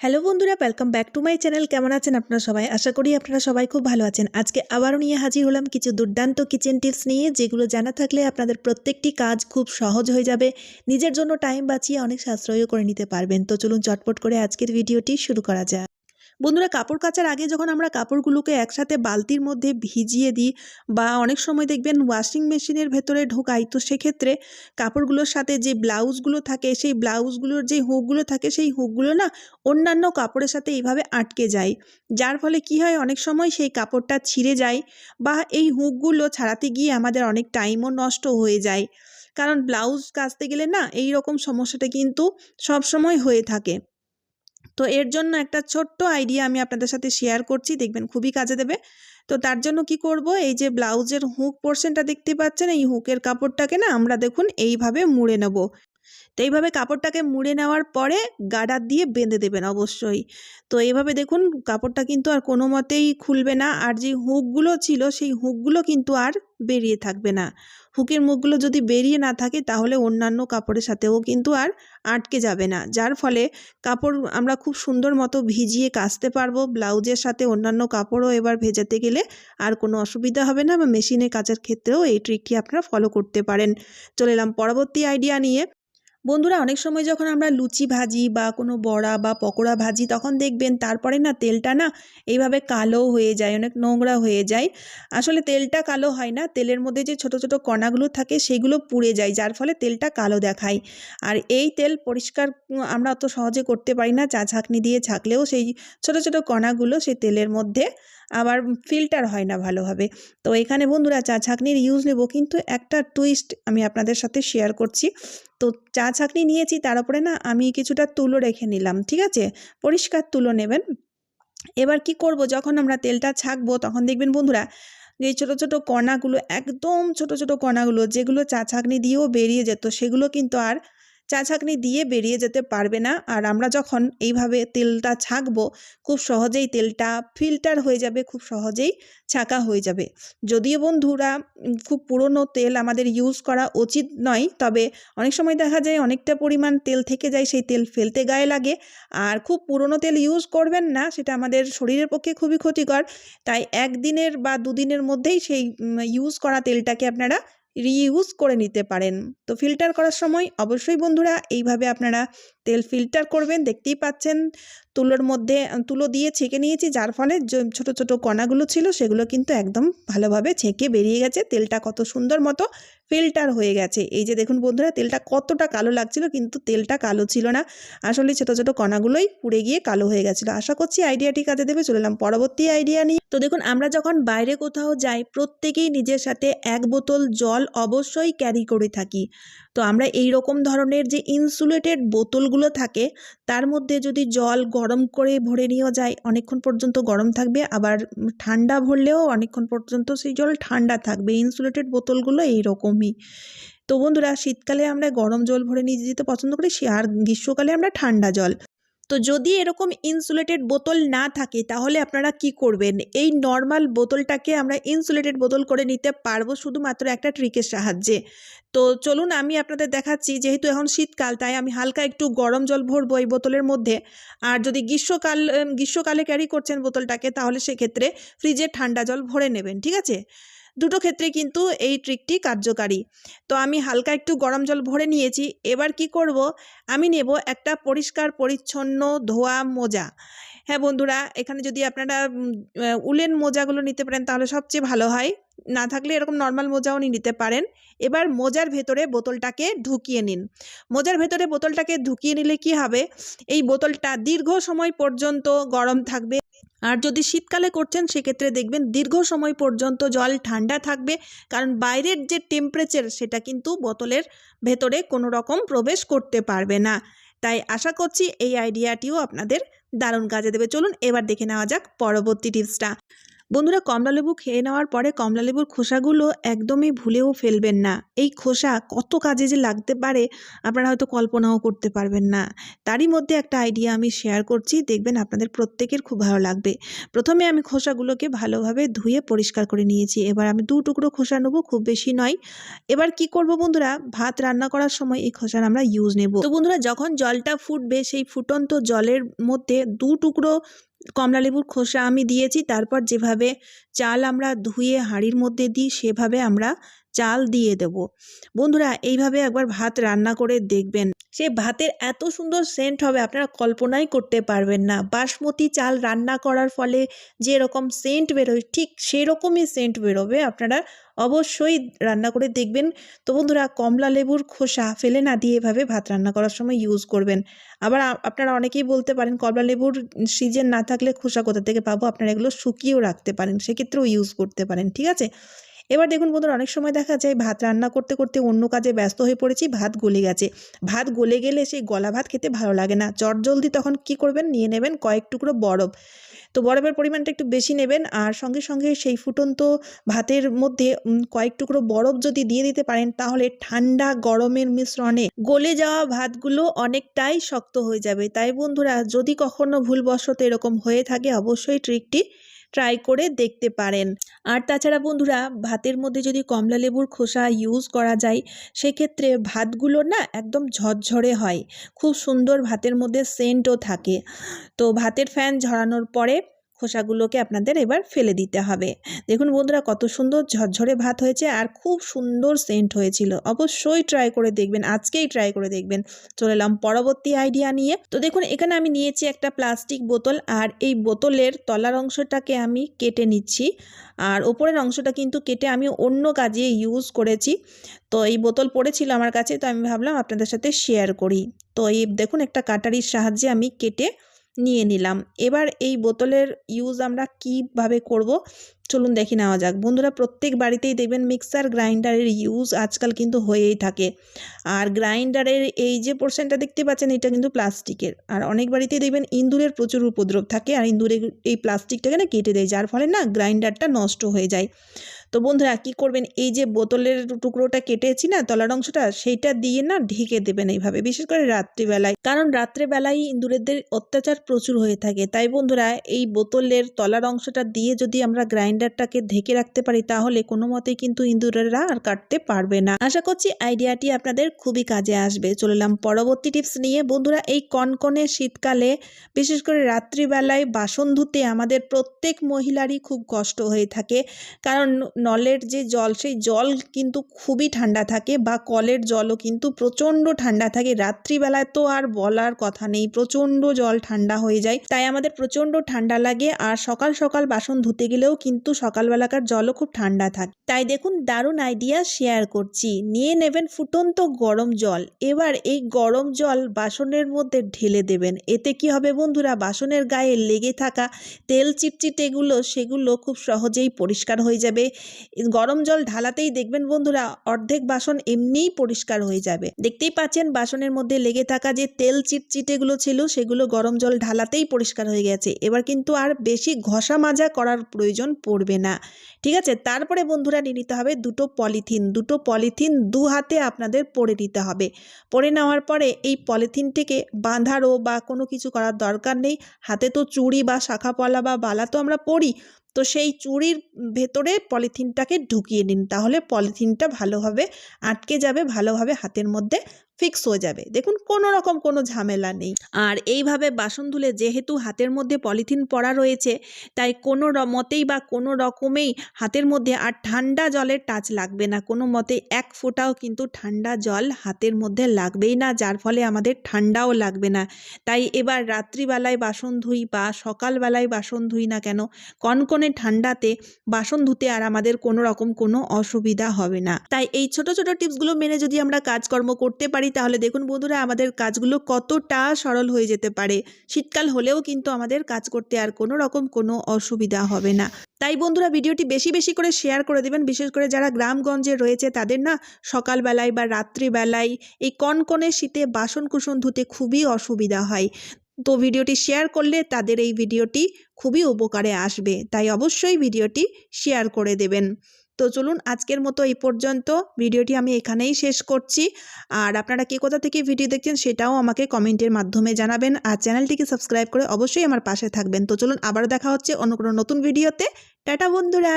Hello বন্ধুরা welcome back to my channel কেমন আছেন আপনারা সবাই? আশা করি আপনারা সবাই খুব ভালো আছেন। আজকে আবারও নিয়ে হাজির হলাম কিছু দুর্দান্ত কিচেন টিপস নিয়ে, যেগুলো জানা থাকলে আপনাদের প্রত্যেকটি কাজ খুব সহজ হয়ে যাবে। নিজের জন্য টাইম বাঁচিয়ে অনেক সাশ্রয়ও করে নিতে পারবেন। তো চলুন চটপট করে আজকের ভিডিওটি শুরু করা যাক। বন্ধুরা কাপড় কাচার আগে যখন আমরা কাপড়গুলোকে একসাথে বালতির মধ্যে ভিজিয়ে দিই বা অনেক সময় দেখবেন ওয়াশিং মেশিনের ভেতরে ঢোকাই, তো সেক্ষেত্রে কাপড়গুলোর সাথে যে ব্লাউজগুলো থাকে, সেই ব্লাউজগুলোর যে হুকগুলো থাকে, সেই হুকগুলো না অন্যান্য কাপড়ের সাথে এইভাবে আটকে যায়। যার ফলে কি হয়, অনেক সময় সেই কাপড়টা ছিঁড়ে যায় বা এই হুকগুলো ছাড়াতে গিয়ে আমাদের অনেক টাইমও নষ্ট হয়ে যায়। কারণ ব্লাউজ কাচতে গেলে না এই রকম সমস্যাটা কিন্তু সবসময় হয়ে থাকে। তো এর জন্য একটা ছোট্ট আইডিয়া আমি আপনাদের সাথে শেয়ার করছি, দেখবেন খুবই কাজে দেবে। তো তার জন্য কি করব? এই যে ব্লাউজের হুক পোর্শনটা দেখতে পাচ্ছেন, এই হুকের কাপড়টাকে না আমরা দেখুন এইভাবে মুড়ে নেব। তো এইভাবে কাপড়টাকে মুড়ে নেওয়ার পরে গাডার দিয়ে বেঁধে দেবেন অবশ্যই। তো এইভাবে দেখুন কাপড়টা কিন্তু আর কোনো মতেই খুলবে না, আর যে হুকগুলো ছিল সেই হুকগুলো কিন্তু আর বেরিয়ে থাকবে না। হুকের মুখগুলো যদি বেরিয়ে না থাকে, তাহলে অন্যান্য কাপড়ের সাথেও কিন্তু আর আটকে যাবে না। যার ফলে কাপড় আমরা খুব সুন্দর মতো ভিজিয়ে কাচতে পারব। ব্লাউজের সাথে অন্যান্য কাপড়ও এবার ভেজাতে গেলে আর কোনো অসুবিধা হবে না। বা মেশিনে কাচার ক্ষেত্রেও এই ট্রিকটি আপনারা ফলো করতে পারেন। চলে এলাম পরবর্তী আইডিয়া নিয়ে। বন্ধুরা, অনেক সময় যখন আমরা লুচি ভাজি বা কোনো বড়া বা পকোড়া ভাজি, তখন দেখবেন তারপরে না তেলটা না এইভাবে কালো হয়ে যায়, অনেক নোংরা হয়ে যায়। আসলে তেলটা কালো হয় না, তেলের মধ্যে যে ছোট ছোট কণাগুলো থাকে সেগুলো পুড়ে যায়, যার ফলে তেলটা কালো দেখায়। আর এই তেল পরিষ্কার আমরা অত সহজে করতে পারি না, চা ছাঁকনি দিয়ে ছাঁকলেও সেই ছোট ছোট কণাগুলো সেই তেলের মধ্যে আবার ফিল্টার হয় না ভালোভাবে। তো এখানে বন্ধুরা চা ছাঁকনির ইউজ নেব, কিন্তু একটা টুইস্ট আমি আপনাদের সাথে শেয়ার করছি। তো চা ছাঁকনি নিয়েছি, তার উপরে না আমি কিছুটা তুলো রেখে নিলাম, ঠিক আছে? পরিষ্কার তুলো নেবেন। এবার কি করব, যখন আমরা তেলটা ছাঁকবো, তখন দেখবেন বন্ধুরা, যে ছোটো ছোটো কণাগুলো, একদম ছোট ছোট কণাগুলো, যেগুলো চা ছাঁকনি দিয়েও বেরিয়ে যেত, সেগুলো কিন্তু আর চা ছাঁকনি দিয়ে বেরিয়ে যেতে পারবে না। আর আমরা যখন এইভাবে তেলটা ছাঁকবো, খুব সহজেই তেলটা ফিল্টার হয়ে যাবে, খুব সহজেই ছাঁকা হয়ে যাবে। যদিও বন্ধুরা খুব পুরনো তেল আমাদের ইউজ করা উচিত নয়, তবে অনেক সময় দেখা যায় অনেকটা পরিমাণ তেল থেকে যায়, সেই তেল ফেলতে গায়ে লাগে। আর খুব পুরনো তেল ইউজ করবেন না, সেটা আমাদের শরীরের পক্ষে খুবই ক্ষতিকর। তাই একদিনের বা দুদিনের মধ্যেই সেই ইউজ করা তেলটাকে আপনারা রিইউজ করে নিতে পারেন। তো ফিল্টার করার সময় অবশ্যই বন্ধুরা এইভাবে আপনারা তেল ফিল্টার করবেন, দেখতেই পাচ্ছেন তুলোর মধ্যে, তুলো দিয়ে ছেঁকে নিয়েছি, যার ফলে ছোট ছোট কণাগুলো ছিল সেগুলো কিন্তু একদম ভালোভাবে ছেঁকে বেরিয়ে গেছে, তেলটা কত সুন্দর মতো ফিল্টার হয়ে গেছে। এই যে দেখুন বন্ধুরা, তেলটা কতটা কালো লাগছিল, কিন্তু তেলটা কালো ছিল না। আসলে ছোট ছোট কণাগুলোই পুড়ে গিয়ে কালো হয়ে গেছিল। আশা করছি আইডিয়াটি কাজে দেবে, চলে এলাম পরবর্তী আইডিয়া নিয়ে। তো দেখুন, আমরা যখন বাইরে কোথাও যাই, প্রত্যেকেই নিজের সাথে এক বোতল জল অবশ্যই ক্যারি করে থাকি। তো আমরা এই রকম ধরনের যে ইনসুলেটেড বোতলগুলো থাকে, তার মধ্যে যদি জল গরম করে ভরে নিয়েও যায়, অনেকক্ষণ পর্যন্ত গরম থাকবে, আবার ঠান্ডা ভরলেও অনেকক্ষণ পর্যন্ত সেই জল ঠান্ডা থাকবে। ইনসুলেটেড বোতলগুলো এই রকমই। তো বন্ধুরা, শীতকালে আমরা গরম জল ভরে নিয়ে যেতে পছন্দ করি আর গ্রীষ্মকালে আমরা ঠান্ডা জল। তো যদি এরকম ইনসুলেটেড বোতল না থাকে, তাহলে আপনারা কি করবেন? এই নর্মাল বোতলটাকে আমরা ইনসুলেটেড বোতল করে নিতে পারব শুধুমাত্র একটা ট্রিকের সাহায্যে। তো চলুন আমি আপনাদের দেখাচ্ছি, যেহেতু এখন শীতকাল, তাই আমি হালকা একটু গরম জল ভরবো এই বোতলের মধ্যে। আর যদি গ্রীষ্মকাল, গ্রীষ্মকালে ক্যারি করছেন বোতলটাকে, তাহলে সেক্ষেত্রে ফ্রিজে ঠান্ডা জল ভরে নেবেন, ঠিক আছে? দুটো ক্ষেত্রে কিন্তু এই ট্রিকটি কার্যকারী। তো আমি হালকা একটু গরম জল ভরে নিয়েছি, এবার কি করব? আমি নেব একটা পরিষ্কার, পরিচ্ছন্ন ধোয়া মোজা। হ্যাঁ বন্ধুরা, এখানে যদি আপনারা উলেন মোজাগুলো নিতে পারেন তাহলে সবচেয়ে ভালো হয়। না থাকলে এরকম নর্মাল মোজাও নিতে পারেন। এবার মোজার ভেতরে বোতলটাকে ঢুকিয়ে নিন। মোজার ভেতরে বোতলটাকে ঢুকিয়ে নিলে কি হবে? এই বোতলটা দীর্ঘ সময় পর্যন্ত গরম থাকবে। আর যদি শীতকালে করছেন, সেক্ষেত্রে দেখবেন দীর্ঘ সময় পর্যন্ত জল ঠান্ডা থাকবে। কারণ বাইরের যে টেম্পারেচার সেটা কিন্তু বোতলের ভেতরে কোনো রকম প্রবেশ করতে পারবে না। তাই আশা করছি এই আইডিয়াটিও আপনাদের দারুণ কাজে দেবে। চলুন এবার দেখে নেওয়া যাক পরবর্তী টিপসটা বন্ধুরা কমলালেবু খেয়ে নেওয়ার পরে কমলালেবুর খোসাগুলো একদমই ভুলেও ফেলবেন না। এই খোসা কত কাজে যে লাগতে পারে, আপনারা হয়তো কল্পনাও করতে পারবেন না। তারই মধ্যে একটা আইডিয়া আমি শেয়ার করছি, দেখবেন আপনাদের প্রত্যেকের খুব ভালো লাগবে। প্রথমে আমি খোসাগুলোকে ভালোভাবে ধুয়ে পরিষ্কার করে নিয়েছি। এবার আমি দু টুকরো খোসা নেব, খুব বেশি নয়। এবার কি করব বন্ধুরা? ভাত রান্না করার সময় এই খোসার আমরা ইউজ নেব। তো বন্ধুরা, যখন জলটা ফুটবে, সেই ফুটন্ত জলের মধ্যে দু টুকরো কমলালেবুর খোসা আমি দিয়েছি তারপর যেভাবে চাল আমরা ধুয়ে হাঁড়ির মধ্যে দিই সেভাবে আমরা চাল দিয়ে দেব। বন্ধুরা, এইভাবে একবার ভাত রান্না করে দেখবেন, সে ভাতের এত সুন্দর সেন্ট হবে, আপনারা কল্পনাই করতে পারবেন না। বাসমতি চাল রান্না করার ফলে যে রকম সেন্ট বেরোয়, ঠিক সেরকমই সেন্ট বেরোবে। আপনারা অবশ্যই রান্না করে দেখবেন। তো বন্ধুরা, কমলা লেবুর খোসা ফেলে না দিয়ে এভাবে ভাত রান্না করার সময় ইউজ করবেন। আবার আপনারা অনেকেই বলতে পারেন, কমলা লেবুর সিজন না থাকলে খোসা কোথা থেকে পাবো? আপনারা এগুলো শুকিয়েও রাখতে পারেন, সেক্ষেত্রেও ইউজ করতে পারেন, ঠিক আছে? এবার দেখুন বন্ধুরা, অনেক সময় দেখা যায় ভাত রান্না করতে করতে অন্য কাজে ব্যস্ত হয়ে পড়েছি, ভাত গলে গেছে। ভাত গলে গেলে সেই গলা ভাত খেতে ভালো লাগে না। চটজলদি তখন কি করবেন? নিয়ে নেবেন কয়েক টুকরো বরফ। তো বরফের পরিমাণটা একটু বেশি নেবেন আর সঙ্গে সঙ্গে সেই ফুটন্ত ভাতের মধ্যে কয়েক টুকরো বরফ যদি দিয়ে দিতে পারেন, তাহলে ঠান্ডা গরমের মিশ্রণে গলে যাওয়া ভাতগুলো অনেকটাই শক্ত হয়ে যাবে। তাই বন্ধুরা, যদি কখনো ভুলবশত এরকম হয়ে থাকে, অবশ্যই ট্রিকটি ট্রাই করে দেখতে পারেন। আর তাছাড়া বন্ধুরা, ভাতের মধ্যে যদি কমলা লেবুর খোসা ইউজ করা যায়, সেক্ষেত্রে ভাতগুলো না একদম ঝরঝরে হয়। খুব সুন্দর ভাতের মধ্যে সেন্টও থাকে। তো ভাতের ফ্যান ঝরানোর পরে খোসাগুলোকে আপনাদের এবার ফেলে দিতে হবে। দেখুন বন্ধুরা, কত সুন্দর ঝরঝরে ভাত হয়েছে আর খুব সুন্দর সেন্ট হয়েছিল। অবশ্যই ট্রাই করে দেখবেন, আজকেই ট্রাই করে দেখবেন। চলে এলাম পরবর্তী আইডিয়া নিয়ে। তো দেখুন, এখানে আমি নিয়েছি একটা প্লাস্টিক বোতল আর এই বোতলের তলার অংশটাকে আমি কেটে নিচ্ছি। আর ওপরের অংশটা কিন্তু কেটে আমি অন্য কাজে ইউজ করেছি। তো এই বোতল পড়েছিল আমার কাছে, তো আমি ভাবলাম আপনাদের সাথে শেয়ার করি। তো এই দেখুন, একটা কাটারির সাহায্যে আমি কেটে নিয়ে নিলাম। এবার এই বোতলের ইউজ আমরা কীভাবে করব? চলুন দেখে নেওয়া যাক। বন্ধুরা, প্রত্যেক বাড়িতেই দেখবেন মিক্সার গ্রাইন্ডারের ইউজ আজকাল কিন্তু হয়েই থাকে। আর গ্রাইন্ডারের এই যে পোর্শনটা দেখতে পাচ্ছেন, এটা কিন্তু প্লাস্টিকের। আর অনেক বাড়িতেই দেখবেন ইঁদুরের প্রচুর উপদ্রব থাকে। আর ইঁদুরে এই প্লাস্টিকটাকে না কেটে দেয়। যার ফলে না গ্রাইন্ডারটা নষ্ট হয়ে যায়। তো বন্ধুরা কী করবেন? এই যে বোতলের টুকরোটা কেটেছি না, তলার অংশটা, সেইটা দিয়ে না ঢেকে দেবেন এইভাবে, বিশেষ করে রাত্রিবেলায়। কারণ রাত্রেবেলায় ইঁদুরেদের অত্যাচার প্রচুর হয়ে থাকে। তাই বন্ধুরা, এই বোতলের তলার অংশটা দিয়ে যদি আমরা গ্রাইন্ডারটাকে ঢেকে রাখতে পারি, তাহলে কোনো মতেই কিন্তু ইঁদুরেরা আর কাটতে পারবে না। আশা করছি আইডিয়াটি আপনাদের খুবই কাজে আসবে। চললাম পরবর্তী টিপস নিয়ে। বন্ধুরা, এই কনকনে শীতকালে, বিশেষ করে রাত্রিবেলায় বাসন ধুতে আমাদের প্রত্যেক মহিলারই খুব কষ্ট হয়ে থাকে। কারণ নলের যে জল, সেই জল কিন্তু খুবই ঠান্ডা থাকে বা কলের জলও কিন্তু প্রচণ্ড ঠান্ডা থাকে। রাত্রিবেলায় তো আর বলার কথা নেই, প্রচণ্ড জল ঠান্ডা হয়ে যায়। তাই আমাদের প্রচণ্ড ঠান্ডা লাগে আর সকাল সকাল বাসন ধুতে গেলেও কিন্তু সকালবেলাকার জলও খুব ঠান্ডা থাকে। তাই দেখুন, দারুণ আইডিয়া শেয়ার করছি। নিয়ে নেবেন ফুটন্ত গরম জল। এবার এই গরম জল বাসনের মধ্যে ঢেলে দেবেন। এতে কি হবে বন্ধুরা? বাসনের গায়ে লেগে থাকা তেল চিটচিটেগুলো সেগুলো খুব সহজেই পরিষ্কার হয়ে যাবে। গরম জল ঢালাতেই দেখবেন বন্ধুরা, অর্ধেক বাসন এমনিই পরিষ্কার হয়ে যাবে। দেখতেই পাচ্ছেন বাসনের মধ্যে লেগে থাকা যে তেল চিটচিটেগুলো ছিল, সেগুলো গরম জল ঢালাতেই পরিষ্কার হয়ে গেছে। এবার কিন্তু আর বেশি ঘষা মাজা করার প্রয়োজন পড়বে না। ঠিক আছে? তারপরে বন্ধুরা নিয়ে নিতে হবে দুটো পলিথিন। দুটো পলিথিন দু হাতে আপনাদের পরে নিতে হবে। পরে নেওয়ার পরে এই পলিথিনটিকে বাঁধারও বা কোনো কিছু করার দরকার নেই। হাতে তো চুড়ি বা শাখা পলা বা বালা তো আমরা পরি। তো সেই চুড়ির ভেতরে পলিথিনটাকে ঢুকিয়ে নিন। তাহলে পলিথিনটা ভালোভাবে আটকে যাবে, ভালোভাবে হাতের মধ্যে ফিক্স হয়ে যাবে। দেখুন, কোনো রকম কোনো ঝামেলা নেই। আর এইভাবে বাসন ধুলে যেহেতু হাতের মধ্যে পলিথিন পড়া রয়েছে, তাই কোনো মতেই বা কোনো রকমেই হাতের মধ্যে আর ঠান্ডা জলের টাচ লাগবে না। কোনো মতে এক ফোঁটাও কিন্তু ঠান্ডা জল হাতের মধ্যে লাগবেই না, যার ফলে আমাদের ঠান্ডাও লাগবে না। তাই এবার রাত্রিবেলায় বাসন ধুই বা সকালবেলায় বাসন ধুই না কেন, কনকনে ঠান্ডাতে বাসন ধুতে আর আমাদের কোনো রকম কোনো অসুবিধা হবে না। তাই এই ছোট ছোট টিপসগুলো মেনে যদি আমরা কাজকর্ম করতে পারি তাহলে দেখুন বন্ধুরা, আমাদের কাজগুলো কতটা সরল হয়ে যেতে পারে। শীতকাল হলেও কিন্তু আমাদের কাজ করতে আর কোনো রকম কোনো অসুবিধা হবে না। তাই বন্ধুরা, ভিডিওটি বেশি বেশি করে শেয়ার করে দেবেন। বিশেষ করে যারা গ্রামগঞ্জে রয়েছে, তাদের না সকালবেলায় বা রাত্রিবেলায় এই কনকনে শীতে বাসন কুসন ধুতে খুবই অসুবিধা হয়। তো ভিডিওটি শেয়ার করলে তাদের এই ভিডিওটি খুবই উপকারে আসবে। তাই অবশ্যই ভিডিওটি শেয়ার করে দেবেন। তো চলুন আজকের মতো এই পর্যন্ত। ভিডিওটি আমি এখানেই শেষ করছি। আর আপনারা কে কোথা থেকে ভিডিও দেখছেন সেটাও আমাকে কমেন্টের মাধ্যমে জানাবেন। আর চ্যানেলটিকে সাবস্ক্রাইব করে অবশ্যই আমার পাশে থাকবেন। তো চলুন আবার দেখা হচ্ছে অন্য কোনো নতুন ভিডিওতে। টাটা বন্ধুরা!